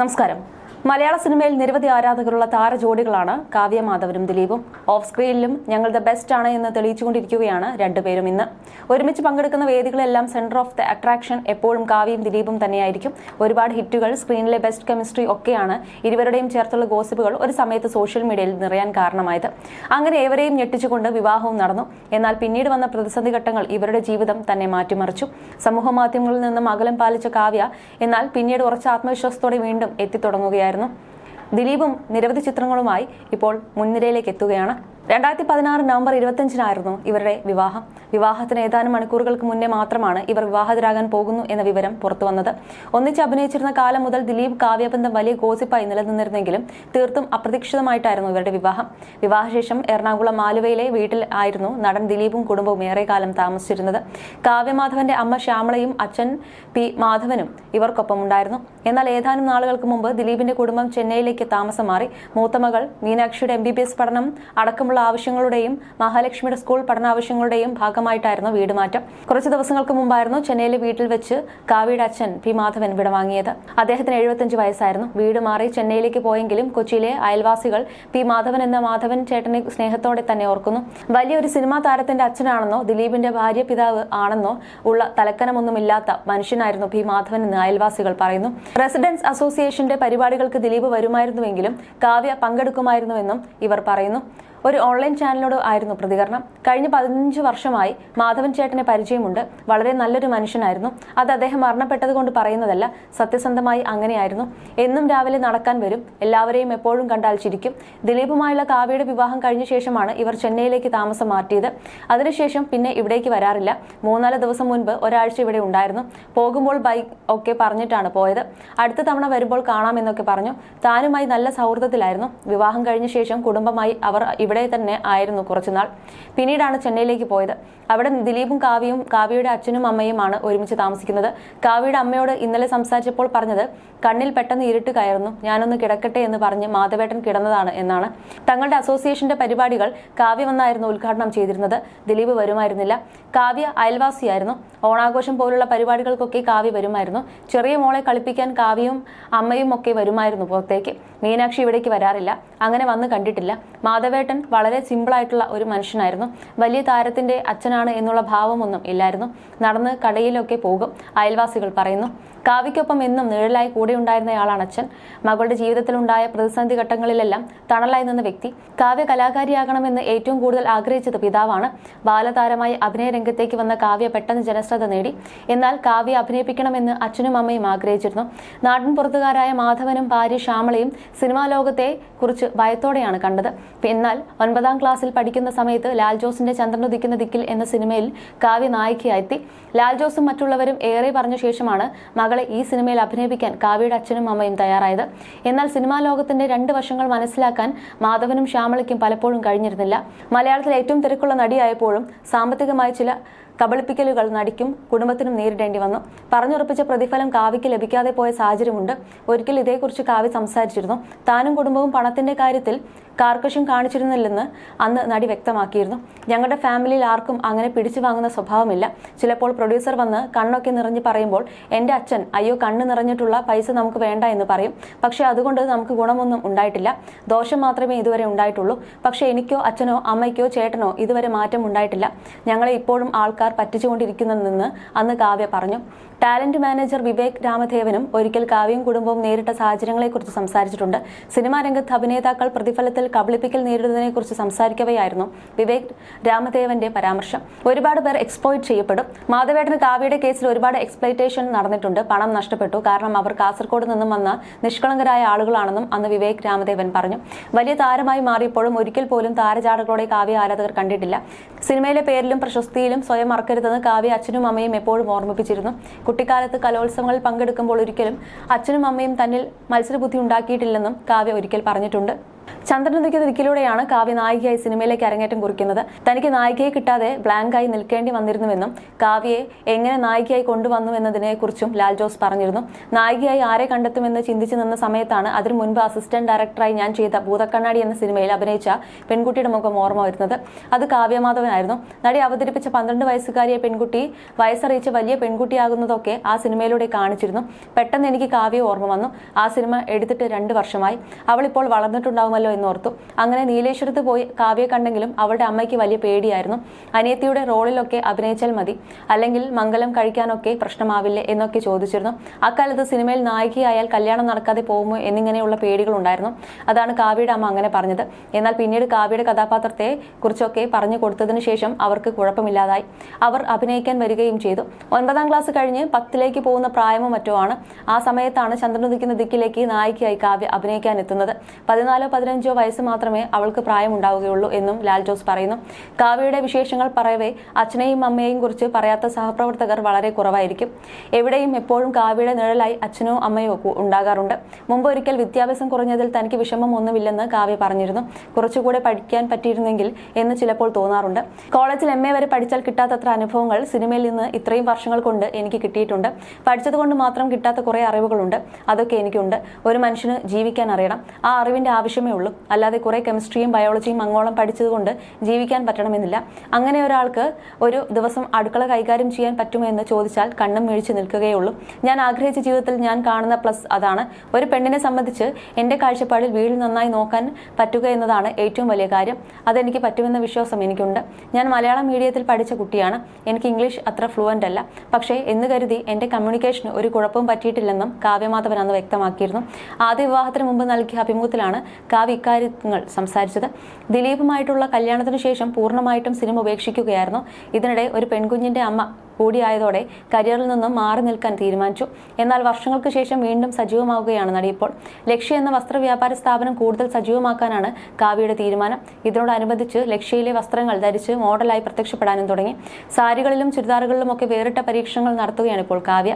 നമസ്കാരം. മലയാള സിനിമയിൽ നിരവധി ആരാധകരുള്ള താരജോഡികളാണ് കാവ്യ മാധവനും ദിലീപും. ഓഫ് സ്ക്രീനിലും ഞങ്ങൾ ദ ബെസ്റ്റ് ആണ് എന്ന് തെളിയിച്ചുകൊണ്ടിരിക്കുകയാണ് രണ്ടുപേരും ഇന്ന്. ഒരുമിച്ച് പങ്കെടുക്കുന്ന വേദികളെല്ലാം സെന്റർ ഓഫ് ദ അട്രാക്ഷൻ എപ്പോഴും കാവ്യയും ദിലീപും തന്നെയായിരിക്കും. ഒരുപാട് ഹിറ്റുകൾ സ്ക്രീനിലെ ബെസ്റ്റ് കെമിസ്ട്രി ഒക്കെയാണ് ഇരുവരുടെയും ചേർത്തുള്ള ഗോസിപ്പുകൾ ഒരു സമയത്ത് സോഷ്യൽ മീഡിയയിൽ നിറയാൻ കാരണമായത്. അങ്ങനെ ഏവരെയും ഞെട്ടിച്ചുകൊണ്ട് വിവാഹവും നടന്നു. എന്നാൽ പിന്നീട് വന്ന പ്രതിസന്ധി ഘട്ടങ്ങൾ ഇവരുടെ ജീവിതം തന്നെ മാറ്റിമറിച്ചു. സമൂഹ മാധ്യമങ്ങളിൽ നിന്നും അകലം പാലിച്ച കാവ്യ എന്നാൽ പിന്നീട് ഉറച്ച ആത്മവിശ്വാസത്തോടെ വീണ്ടും എത്തിത്തുടങ്ങുകയായിരുന്നു ദിലീപും നിരവധി ചിത്രങ്ങളുമായി ഇപ്പോൾ മുൻനിരയിലേക്ക് എത്തുകയാണ്. രണ്ടായിരത്തി പതിനാറ് നവംബർ ഇരുപത്തിയഞ്ചിനായിരുന്നു ഇവരുടെ വിവാഹം. വിവാഹത്തിന് ഏതാനും മണിക്കൂറുകൾക്ക് മുന്നേ മാത്രമാണ് ഇവർ വിവാഹിതരാകാൻ പോകുന്നു എന്ന വിവരം പുറത്തു വന്നത്. ഒന്നിച്ച് അഭിനയിച്ചിരുന്ന കാലം മുതൽ ദിലീപ് കാവ്യബന്ധം വലിയ ഗോസിപ്പായി നിലനിന്നിരുന്നെങ്കിലും തീർത്തും അപ്രതീക്ഷിതമായിട്ടായിരുന്നു ഇവരുടെ വിവാഹം. വിവാഹശേഷം എറണാകുളം ആലുവയിലെ വീട്ടിൽ ആയിരുന്നു നടൻ ദിലീപും കുടുംബവും ഏറെക്കാലം താമസിച്ചിരുന്നത്. കാവ്യമാധവന്റെ അമ്മ ശ്യാമളയും അച്ഛൻ പി മാധവനും ഇവർക്കൊപ്പം ഉണ്ടായിരുന്നു. എന്നാൽ ഏതാനും നാളുകൾക്ക് മുമ്പ് ദിലീപിന്റെ കുടുംബം ചെന്നൈയിലേക്ക് താമസം മാറി. മൂത്തമകൾ മീനാക്ഷിയുടെ എം ബി ബി എസ് പഠനം അടക്കമുള്ള ആവശ്യങ്ങളുടെയും മഹാലക്ഷ്മിയുടെ സ്കൂൾ പഠനാവശ്യങ്ങളുടെയും ഭാഗമായിട്ടായിരുന്നു വീട് മാറ്റം. കുറച്ച് ദിവസങ്ങൾക്ക് മുമ്പായിരുന്നു ചെന്നൈയിലെ വീട്ടിൽ വെച്ച് കാവ്യയുടെ അച്ഛൻ പി മാധവൻ വിടവാങ്ങിയത്. അദ്ദേഹത്തിന് എഴുപത്തഞ്ച് വയസ്സായിരുന്നു. വീട് മാറി ചെന്നൈയിലേക്ക് പോയെങ്കിലും കൊച്ചിയിലെ അയൽവാസികൾ പി മാധവൻ എന്ന മാധവൻ ചേട്ടനെ സ്നേഹത്തോടെ തന്നെ ഓർക്കുന്നു. വലിയൊരു സിനിമാ താരത്തിന്റെ അച്ഛനാണെന്നോ ദിലീപിന്റെ ഭാര്യ പിതാവ് ആണെന്നോ ഉള്ള തലക്കനമൊന്നുമില്ലാത്ത മനുഷ്യനായിരുന്നു പി മാധവൻ എന്ന് അയൽവാസികൾ പറയുന്നു. റെസിഡൻസ് അസോസിയേഷന്റെ പരിപാടികൾക്ക് ദിലീപ് വരുമായിരുന്നുവെങ്കിലും കാവ്യ പങ്കെടുക്കുമായിരുന്നുവെന്നും ഇവർ പറയുന്നു. ഒരു ഓൺലൈൻ ചാനലിനോട് ആയിരുന്നു പ്രതികരണം. കഴിഞ്ഞ പതിനഞ്ച് വർഷമായി മാധവൻ ചേട്ടനെ പരിചയമുണ്ട്. വളരെ നല്ലൊരു മനുഷ്യനായിരുന്നു. അത് അദ്ദേഹം മരണപ്പെട്ടത് കൊണ്ട് പറയുന്നതല്ല സത്യസന്ധമായി അങ്ങനെയായിരുന്നു. എന്നും രാവിലെ നടക്കാൻ വരും. എല്ലാവരെയും എപ്പോഴും കണ്ടാൽ ചിരിക്കും. ദിലീപുമായുള്ള കാവ്യയുടെ വിവാഹം കഴിഞ്ഞ ശേഷമാണ് ഇവർ ചെന്നൈയിലേക്ക് താമസം മാറ്റിയത്. അതിനുശേഷം പിന്നെ ഇവിടേക്ക് വരാറില്ല. മൂന്നാൽ ദിവസം മുൻപ് ഒരാഴ്ച ഇവിടെ ഉണ്ടായിരുന്നു. പോകുമ്പോൾ ബൈക്ക് ഒക്കെ പറഞ്ഞിട്ടാണ് പോയത്. അടുത്ത തവണ വരുമ്പോൾ കാണാമെന്നൊക്കെ പറഞ്ഞു. താനുമായി നല്ല സൗഹൃദത്തിലായിരുന്നു. വിവാഹം കഴിഞ്ഞ ശേഷം കുടുംബമായി അവർ ഇവിടെ തന്നെ ആയിരുന്നു കുറച്ചുനാൾ. പിന്നീടാണ് ചെന്നൈയിലേക്ക് പോയത്. അവിടെ ദിലീപും കാവ്യയും കാവ്യയുടെ അച്ഛനും അമ്മയുമാണ് ഒരുമിച്ച് താമസിക്കുന്നത്. കാവ്യയുടെ അമ്മയോട് ഇന്നലെ സംസാരിച്ചപ്പോൾ പറഞ്ഞത് കണ്ണിൽ പെട്ടെന്ന് ഇരുട്ട് കയറുന്നു. ഞാനൊന്ന് കിടക്കട്ടെ എന്ന് പറഞ്ഞ് മാധവേട്ടൻ കിടന്നതാണ് എന്നാണ്. തങ്ങളുടെ അസോസിയേഷന്റെ പരിപാടികൾ കാവ്യ വന്നായിരുന്നു ഉദ്ഘാടനം ചെയ്തിരുന്നത്. ദിലീപ് വരുമായിരുന്നില്ല. കാവ്യ അയൽവാസിയായിരുന്നു. ഓണാഘോഷം പോലുള്ള പരിപാടികൾക്കൊക്കെ കാവ്യ വരുമായിരുന്നു. ചെറിയ മോളെ കളിപ്പിക്കാൻ കാവ്യയും അമ്മയും ഒക്കെ വരുമായിരുന്നു പുറത്തേക്ക്. മീനാക്ഷി ഇവിടേക്ക് വരാറില്ല. അങ്ങനെ വന്ന് കണ്ടിട്ടില്ല. മാധവേട്ടൻ വളരെ സിമ്പിളായിട്ടുള്ള ഒരു മനുഷ്യനായിരുന്നു. വലിയ താരത്തിന്റെ അച്ഛനാണ് എന്നുള്ള ഭാവമൊന്നും ഇല്ലായിരുന്നു. നടന്ന് കടയിലൊക്കെ പോകും അയൽവാസികൾ പറയുന്നു. കാവിക്കൊപ്പം എന്നും നിഴലായി കൂടെ ഉണ്ടായിരുന്നയാളാണ് അച്ഛൻ. മകളുടെ ജീവിതത്തിലുണ്ടായ പ്രതിസന്ധി ഘട്ടങ്ങളിലെല്ലാം തണലായി നിന്ന വ്യക്തി. കാവ്യ കലാകാരിയാകണമെന്ന് ഏറ്റവും കൂടുതൽ ആഗ്രഹിച്ചത് പിതാവാണ്. ബാലതാരമായി അഭിനയ രംഗത്തേക്ക് വന്ന കാവ്യ പെട്ടെന്ന് ജനശ്രദ്ധ നേടി. എന്നാൽ കാവ്യ അഭിനയിപ്പിക്കണമെന്ന് അച്ഛനും അമ്മയും ആഗ്രഹിച്ചിരുന്നു. നാട്ടിൻ പുറത്തുകാരായ മാധവനും ഭാര്യ ശ്യാമളയും സിനിമാ ലോകത്തെ കുറിച്ച് ഭയത്തോടെയാണ് കണ്ടത്. എന്നാൽ ഒൻപതാം ക്ലാസ്സിൽ പഠിക്കുന്ന സമയത്ത് ലാൽ ജോസിന്റെ ചന്ദ്രനുദിക്കുന്ന ദിക്കിൽ എന്ന സിനിമയിൽ കാവ്യ നായികയായെത്തി. ലാൽ ജോസും മറ്റുള്ളവരും ഏറെ പറഞ്ഞ ശേഷമാണ് മകളെ ഈ സിനിമയിൽ അഭിനയിപ്പിക്കാൻ കാവ്യയുടെ അച്ഛനും അമ്മയും തയ്യാറായത്. എന്നാൽ സിനിമാ ലോകത്തിന്റെ രണ്ട് വശങ്ങൾ മനസ്സിലാക്കാൻ മാധവനും ശ്യാമളയ്ക്കും പലപ്പോഴും കഴിഞ്ഞിരുന്നില്ല. മലയാളത്തിലെ ഏറ്റവും തിരക്കുള്ള നടിയായപ്പോഴും സാമ്പത്തികമായി ചില കബളിപ്പിക്കലുകൾ നടിക്കും കുടുംബത്തിനും നേരിടേണ്ടി വന്നു. പറഞ്ഞുറപ്പിച്ച പ്രതിഫലം കാവ്യയ്ക്ക് ലഭിക്കാതെ പോയ സാഹചര്യമുണ്ട്. ഒരിക്കൽ ഇതേക്കുറിച്ച് കാവ്യ സംസാരിച്ചിരുന്നു. താനും കുടുംബവും പണത്തിന്റെ കാര്യത്തിൽ കാർക്കശ്യം കാണിച്ചിരുന്നില്ലെന്ന് അന്ന് നടി വ്യക്തമാക്കിയിരുന്നു. ഞങ്ങളുടെ ഫാമിലിയിൽ ആർക്കും അങ്ങനെ പിടിച്ചു വാങ്ങുന്ന സ്വഭാവമില്ല. ചിലപ്പോൾ പ്രൊഡ്യൂസർ വന്ന് കണ്ണൊക്കെ നിറഞ്ഞ് പറയുമ്പോൾ എന്റെ അച്ഛൻ അയ്യോ കണ്ണ് നിറഞ്ഞിട്ടുള്ള പൈസ നമുക്ക് വേണ്ട എന്ന് പറയും. പക്ഷേ അതുകൊണ്ട് നമുക്ക് ഗുണമൊന്നും ഉണ്ടായിട്ടില്ല. ദോഷം മാത്രമേ ഇതുവരെ ഉണ്ടായിട്ടുള്ളൂ. പക്ഷേ എനിക്കോ അച്ഛനോ അമ്മയ്ക്കോ ചേട്ടനോ ഇതുവരെ മാറ്റം ഉണ്ടായിട്ടില്ല. ഞങ്ങളെ ഇപ്പോഴും ആൾക്കാർ പറ്റിച്ചുകൊണ്ടിരിക്കുന്നതെന്ന് അന്ന് കാവ്യ പറഞ്ഞു. ടാലന്റ് മാനേജർ വിവേക് രാമദേവനും ഒരിക്കൽ കാവ്യയും കുടുംബവും നേരിട്ട സാഹചര്യങ്ങളെക്കുറിച്ച് സംസാരിച്ചിട്ടുണ്ട്. സിനിമാ രംഗത്ത് അഭിനേതാക്കൾ പ്രതിഫലത്തിൽ കബളിപ്പിക്കൽ നേരിടുന്നതിനെക്കുറിച്ച് സംസാരിക്കവെയായിരുന്നു വിവേക് രാമദേവന്റെ പരാമർശം. ഒരുപാട് പേർ എക്സ്പ്ലോയിറ്റ് ചെയ്യപ്പെടും. മാധവേട്ടന് കാവ്യയുടെ കേസിൽ ഒരുപാട് എക്സ്പ്ലോയിറ്റേഷൻ നടന്നിട്ടുണ്ട്. പണം നഷ്ടപ്പെട്ടു. കാരണം അവർ കാസർഗോഡ് നിന്നും വന്ന നിഷ്കളങ്കരായ ആളുകളാണെന്നും അന്ന് വിവേക് രാമദേവൻ പറഞ്ഞു. വലിയ താരമായി മാറിയപ്പോഴും ഒരിക്കൽ പോലും താരജാടകളോടെ കാവ്യ ആരാധകർ കണ്ടിട്ടില്ല. സിനിമയിലെ പേരിലും പ്രശസ്തിയിലും സ്വയം മറക്കരുതെന്ന് കാവ്യ അച്ഛനും അമ്മയും എപ്പോഴും ഓർമ്മിപ്പിച്ചിരുന്നു. കുട്ടിക്കാലത്ത് കലോത്സവങ്ങളിൽ പങ്കെടുക്കുമ്പോൾ ഒരിക്കലും അച്ഛനും അമ്മയും തന്നിൽ മത്സരബുദ്ധി ഉണ്ടാക്കിയിട്ടില്ലെന്നും കാവ്യ ഒരിക്കൽ പറഞ്ഞിട്ടുണ്ട്. ചന്ദ്രനുദിക്കുന്ന ദിക്കിലൂടെയാണ് കാവ്യ നായികയായി സിനിമയിലേക്ക് അരങ്ങേറ്റം കുറിക്കുന്നത്. തനിക്ക് നായികയെ കിട്ടാതെ ബ്ലാങ്കായി നിൽക്കേണ്ടി വന്നിരുന്നുവെന്നും കാവ്യയെ എങ്ങനെ നായികയായി കൊണ്ടുവന്നു എന്നതിനെക്കുറിച്ചും ലാൽ ജോസ് പറഞ്ഞിരുന്നു. നായികയായി ആരെ കണ്ടെത്തുമെന്ന് ചിന്തിച്ചു നിന്ന സമയത്താണ് അതിനു മുൻപ് അസിസ്റ്റന്റ് ഡയറക്ടറായി ഞാൻ ചെയ്ത ഭൂതക്കണ്ണാടി എന്ന സിനിമയിൽ അഭിനയിച്ച പെൺകുട്ടിയുടെ മുഖം ഓർമ്മ വരുന്നത്. അത് കാവ്യമാധവനായിരുന്നു നടി അവതരിപ്പിച്ച പന്ത്രണ്ട് വയസ്സുകാരിയെ പെൺകുട്ടി വയസ്സറിയിച്ച വലിയ പെൺകുട്ടിയാകുന്നതൊക്കെ ആ സിനിമയിലൂടെ കാണിച്ചിരുന്നു. പെട്ടെന്ന് എനിക്ക് കാവ്യ ഓർമ്മ വന്നു. ആ സിനിമ എടുത്തിട്ട് രണ്ട് വർഷമായി. അവൾ ഇപ്പോൾ വളർന്നിട്ടുണ്ടാവുമല്ലോ എന്നോർത്തു. അങ്ങനെ നീലേശ്വരത്ത് പോയി കാവ്യ കണ്ടെങ്കിലും അവളുടെ അമ്മയ്ക്ക് വലിയ പേടിയായിരുന്നു. അനിയത്തിയുടെ റോളിലൊക്കെ അഭിനയിച്ചാൽ മതി. അല്ലെങ്കിൽ മംഗലം കഴിക്കാനൊക്കെ പ്രശ്നമാവില്ലേ എന്നൊക്കെ ചോദിച്ചിരുന്നു. അക്കാലത്ത് സിനിമയിൽ നായികയായാൽ കല്യാണം നടക്കാതെ പോകുമോ എന്നിങ്ങനെയുള്ള പേടികളുണ്ടായിരുന്നു അതാണ് കാവ്യയുടെ അമ്മ അങ്ങനെ പറഞ്ഞത്. എന്നാൽ പിന്നീട് കാവ്യയുടെ കഥാപാത്രത്തെ കുറിച്ചൊക്കെ പറഞ്ഞു കൊടുത്തതിനു ശേഷം അവർക്ക് കുഴപ്പമില്ലാതായി. അവർ അഭിനയിക്കാൻ വരികയും ചെയ്തു. ഒൻപതാം ക്ലാസ് കഴിഞ്ഞ് പത്തിലേക്ക് പോകുന്ന പ്രായമോ മറ്റോ ആണ്. ആ സമയത്താണ് ചന്ദ്രനുദിക്കുന്ന ദിക്കിലേക്ക് നായികയായി കാവ്യ അഭിനയിക്കാൻ എത്തുന്നത്. പതിനാലോ പതിനഞ്ചോ വയസ്സ് മാത്രമേ അവൾക്ക് പ്രായമുണ്ടാവുകയുള്ളൂ എന്നും ലാൽ ജോസ് പറയുന്നു. കാവ്യയുടെ വിശേഷങ്ങൾ പറയവേ അച്ഛനെയും അമ്മയെയും കുറിച്ച് പറയാത്ത സഹപ്രവർത്തകർ വളരെ കുറവായിരിക്കും. എവിടെയും എപ്പോഴും കാവ്യയുടെ നിഴലായി അച്ഛനോ അമ്മയോ ഉണ്ടാകാറുണ്ട്. മുമ്പ് ഒരിക്കൽ വിദ്യാഭ്യാസം കുറഞ്ഞതിൽ തനിക്ക് വിഷമം ഒന്നുമില്ലെന്ന് കാവ്യ പറഞ്ഞിരുന്നു. കുറച്ചുകൂടെ പഠിക്കാൻ പറ്റിയിരുന്നെങ്കിൽ എന്ന് ചിലപ്പോൾ തോന്നാറുണ്ട്. കോളേജിൽ എം എ വരെ പഠിച്ചാൽ കിട്ടാത്തത്ര അനുഭവങ്ങൾ സിനിമയിൽ നിന്ന് ഇത്രയും വർഷങ്ങൾ കൊണ്ട് എനിക്ക് കിട്ടിയിട്ടുണ്ട്. പഠിച്ചതുകൊണ്ട് മാത്രം കിട്ടാത്ത കുറേ അറിവുകളുണ്ട്. അതൊക്കെ എനിക്കുണ്ട്. ഒരു മനുഷ്യന് ജീവിക്കാൻ അറിയണം. ആ അറിവിന്റെ ആവശ്യമേ ഉള്ളൂ. അല്ലാതെ കുറേ കെമിസ്ട്രിയും ബയോളജിയും അങ്ങോളം പഠിച്ചതുകൊണ്ട് ജീവിക്കാൻ പറ്റണമെന്നില്ല. അങ്ങനെ ഒരാൾക്ക് ഒരു ദിവസം അടുക്കള കൈകാര്യം ചെയ്യാൻ പറ്റുമോ എന്ന് ചോദിച്ചാൽ കണ്ണും മിഴിച്ച് നിൽക്കുകയുള്ളൂ. ഞാൻ ആഗ്രഹിച്ച ജീവിതത്തിൽ ഞാൻ കാണുന്ന പ്ലസ് അതാണ്. ഒരു പെണ്ണിനെ സംബന്ധിച്ച് എന്റെ കാഴ്ചപ്പാടിൽ വീട് നന്നായി നോക്കാൻ പറ്റുക എന്നതാണ് ഏറ്റവും വലിയ കാര്യം. അതെനിക്ക് പറ്റുമെന്ന വിശ്വാസം എനിക്കുണ്ട്. ഞാൻ മലയാളം മീഡിയത്തിൽ പഠിച്ച കുട്ടിയാണ്. എനിക്ക് ഇംഗ്ലീഷ് അത്ര ഫ്ലുവന്റ് അല്ല. പക്ഷേ എന്ന് കരുതി എന്റെ കമ്മ്യൂണിക്കേഷന് ഒരു കുഴപ്പവും പറ്റിയിട്ടില്ലെന്നും കാവ്യമാധവൻ അന്ന് വ്യക്തമാക്കിയിരുന്നു. ആദ്യ വിവാഹത്തിന് മുമ്പ് നൽകിയ അഭിമുഖത്തിലാണ് കാവ്യ ഇക്കാര്യങ്ങൾ സംസാരിച്ചത്. ദിലീപുമായിട്ടുള്ള കല്യാണത്തിന് ശേഷം പൂർണമായിട്ടും സിനിമ ഉപേക്ഷിക്കുകയായിരുന്നു. ഇതിനിടെ ഒരു പെൺകുഞ്ഞിന്റെ അമ്മ കൂടിയായതോടെ കരിയറിൽ നിന്നും മാറി നിൽക്കാൻ തീരുമാനിച്ചു. എന്നാൽ വർഷങ്ങൾക്ക് ശേഷം വീണ്ടും സജീവമാവുകയാണ് നടി ഇപ്പോൾ. ലക്ഷ്യ എന്ന വസ്ത്രവ്യാപാര സ്ഥാപനം കൂടുതൽ സജീവമാക്കാനാണ് കാവ്യയുടെ തീരുമാനം. ഇതിനോടനുബന്ധിച്ച് ലക്ഷ്യയിലെ വസ്ത്രങ്ങൾ ധരിച്ച് മോഡലായി പ്രത്യക്ഷപ്പെടാനും തുടങ്ങി. സാരികളിലും ചുരിദാറുകളിലും ഒക്കെ വേറിട്ട പരീക്ഷണങ്ങൾ നടത്തുകയാണ് ഇപ്പോൾ കാവ്യ.